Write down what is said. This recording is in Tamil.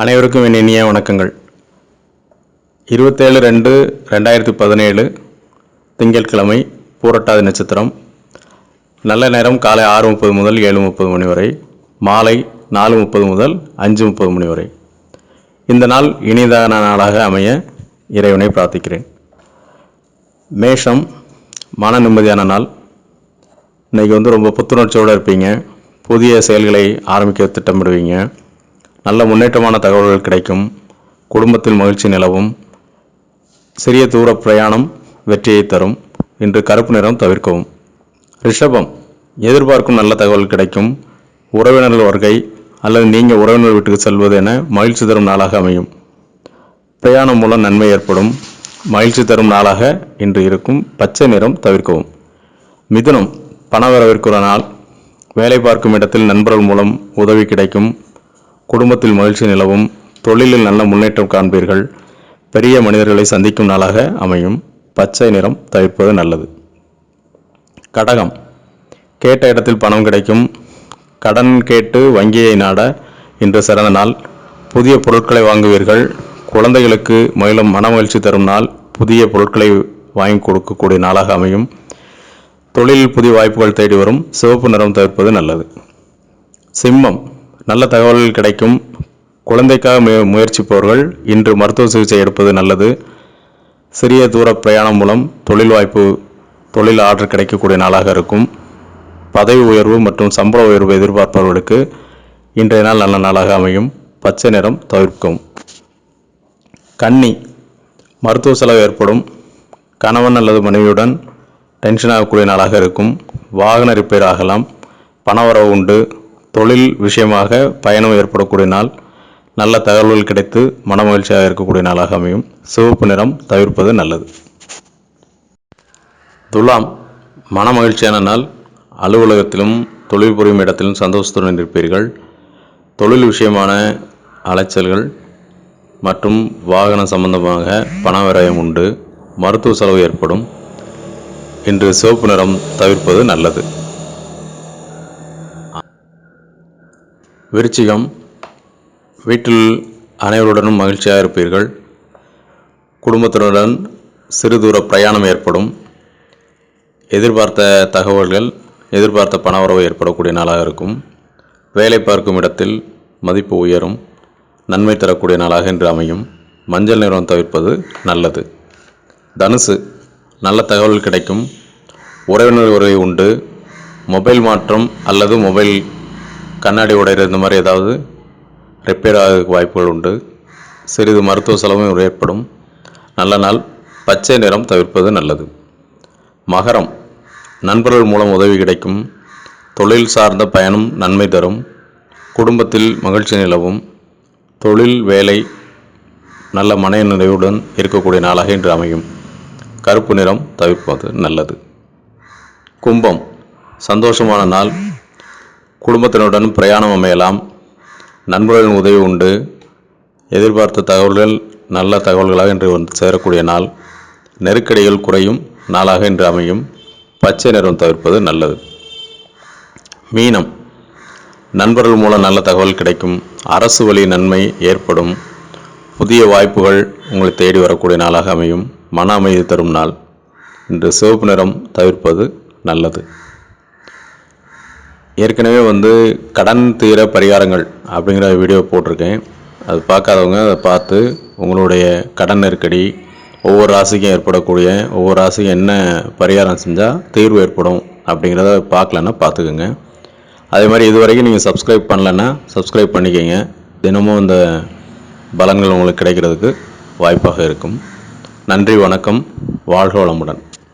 அனைவருக்கும் என் இனிய வணக்கங்கள். இருபத்தேழு ரெண்டு ரெண்டாயிரத்தி பதினேழு திங்கட்கிழமை பூரட்டாதி நட்சத்திரம். நல்ல நேரம் காலை ஆறு முப்பது முதல் ஏழு முப்பது மணி வரை மாலை நாலு முப்பது முதல் அஞ்சு முப்பது மணி வரை. இந்த நாள் இனிதான நாளாக அமைய இறைவனை பிரார்த்திக்கிறேன். மேஷம் மன நிம்மதியான நாள். இன்றைக்கி வந்து ரொம்ப புத்துணர்ச்சியோடு இருப்பீங்க. புதிய செயல்களை ஆரம்பிக்க திட்டமிடுவீங்க. நல்ல முன்னேற்றமான தகவல்கள் கிடைக்கும் குடும்பத்தில் மகிழ்ச்சி நிலவும் சிறிய தூர பிரயாணம் வெற்றியை தரும் இன்று கருப்பு நிறம் தவிர்க்கவும். ரிஷபம் எதிர்பார்க்கும் நல்ல தகவல் கிடைக்கும். உறவினர்கள் வருகை அல்லது நீங்கள் உறவினர் வீட்டுக்கு செல்வது என மகிழ்ச்சி தரும் நாளாக அமையும். பிரயாணம் மூலம் நன்மை ஏற்படும். மகிழ்ச்சி தரும் நாளாக இன்று இருக்கும். பச்சை நிறம் தவிர்க்கவும். மிதுனம் பண நாள். வேலை பார்க்கும் இடத்தில் நண்பர்கள் மூலம் உதவி கிடைக்கும். குடும்பத்தில் மகிழ்ச்சி நிலவும் தொழிலில் நல்ல முன்னேற்றம் காண்பீர்கள். பெரிய மனிதர்களை சந்திக்கும் நாளாக அமையும். பச்சை நிறம் தவிர்ப்பது நல்லது. கடகம். கேட்ட இடத்தில் பணம் கிடைக்கும். கடன் கேட்டு வங்கியை நாட இன்று சிறந்த நாள். புதிய பொருட்களை வாங்குவீர்கள். குழந்தைகளுக்கு மேலும் மன மகிழ்ச்சி தரும் நாள். புதிய பொருட்களை வாங்கி கொடுக்கக்கூடிய நாளாக அமையும். தொழிலில் புதிய வாய்ப்புகள் தேடி வரும். சிவப்பு நிறம் தவிர்ப்பது நல்லது. சிம்மம். நல்ல தகவல்கள் கிடைக்கும். குழந்தைக்காக மு முயற்சிப்பவர்கள் இன்று மருத்துவ சிகிச்சை எடுப்பது நல்லது. சிறிய தூர பிரயாணம் மூலம் தொழில் வாய்ப்பு தொழில் ஆர்டர் கிடைக்கக்கூடிய நாளாக இருக்கும். பதவி உயர்வு மற்றும் சம்பள உயர்வு எதிர்பார்ப்பவர்களுக்கு இன்றைய நாள் நல்ல நாளாக அமையும். பச்சை நிறம் தவிர்க்கும். கன்னி மருத்துவ செலவு ஏற்படும். கணவன் அல்லது மனைவியுடன் டென்ஷன் ஆகக்கூடிய நாளாக இருக்கும். வாகன ரிப்பேர் ஆகலாம். பணவரவு உண்டு. தொழில் விஷயமாக பயணம் ஏற்படக்கூடிய நாள் நல்ல தகவல்கள் கிடைத்து மனமகிழ்ச்சியாக இருக்கக்கூடிய நாளாக அமையும். சிவப்பு நிறம் தவிர்ப்பது நல்லது. துலாம் மனமகிழ்ச்சியான நாள். அலுவலகத்திலும் தொழில் புரியும் இடத்திலும் சந்தோஷத்துடன் இருப்பீர்கள். தொழில் விஷயமான அலைச்சல்கள் மற்றும் வாகனம் சம்பந்தமாக பண விரயம் உண்டு. மருத்துவ செலவு ஏற்படும். இன்று சிவப்பு நிறம் தவிர்ப்பது நல்லது. விருச்சிகம் வீட்டில் அனைவருடனும் மகிழ்ச்சியாக இருப்பீர்கள். குடும்பத்தினருடன் சிறு தூர பிரயாணம் ஏற்படும். எதிர்பார்த்த தகவல்கள் எதிர்பார்த்த பண உறவு ஏற்படக்கூடிய நாளாக இருக்கும். வேலை பார்க்கும் இடத்தில் மதிப்பு உயரும். நன்மை தரக்கூடிய நாளாக இன்று அமையும். மஞ்சள் நிறம் தவிர்ப்பது நல்லது. தனுசு நல்ல தகவல் கிடைக்கும். உறவினர் உறவை உண்டு. மொபைல் மாற்றம் அல்லது மொபைல் கண்ணாடி உடையிற இந்த மாதிரி ஏதாவது ரிப்பேர் ஆக வாய்ப்புகள் உண்டு. சிறிது மருத்துவ செலவும் ஏற்படும். நல்ல நாள் பச்சை நிறம் தவிர்ப்பது நல்லது. மகரம் நண்பர்கள் மூலம் உதவி கிடைக்கும். தொழில் சார்ந்த பயணம் நன்மை தரும். குடும்பத்தில் மகிழ்ச்சி நிலவும். தொழில் வேலை நல்ல மன நிறைவுடன் இருக்கக்கூடிய நாளாக இன்று அமையும். கருப்பு நிறம் தவிர்ப்பது நல்லது. கும்பம் சந்தோஷமான நாள் குடும்பத்தினருடன் பிரயாணம் அமையலாம். நண்பர்களின் உதவி உண்டு. எதிர்பார்த்த தகவல்கள் நல்ல தகவல்களாக இன்று வந்து சேரக்கூடிய நாள். நெருக்கடிகள் குறையும். நாளாக இன்று அமையும். பச்சை நிறம் தவிர்ப்பது நல்லது. மீனம். நண்பர்கள் மூலம் நல்ல தகவல் கிடைக்கும். அரசு வழி நன்மை ஏற்படும். புதிய வாய்ப்புகள் உங்களை தேடி வரக்கூடிய நாளாக அமையும். மன அமைதி தரும் நாள். இன்று சிவப்பு நிறம் தவிர்ப்பது நல்லது. ஏற்கனவே வந்து கடன் தீர பரிகாரங்கள் அப்படிங்கிற வீடியோ போட்டிருக்கேன். அது பார்க்காதவங்க அதை பார்த்து உங்களுடைய கடன் நெருக்கடி ஒவ்வொரு ராசிக்கும் ஏற்படக்கூடிய ஒவ்வொரு ராசிக்கும் என்ன பரிகாரம் செஞ்சால் தீர்வு ஏற்படும் அப்படிங்கிறத பார்க்கலன்னா பார்த்துக்குங்க. அதே மாதிரி இது வரைக்கும் நீங்கள் சப்ஸ்கிரைப் பண்ணலன்னா சப்ஸ்கிரைப் பண்ணிக்கங்க. தினமும் இந்த பலன்கள் உங்களுக்கு கிடைக்கிறதுக்கு வாய்ப்பாக இருக்கும். நன்றி வணக்கம். வாழ்க வளமுடன்.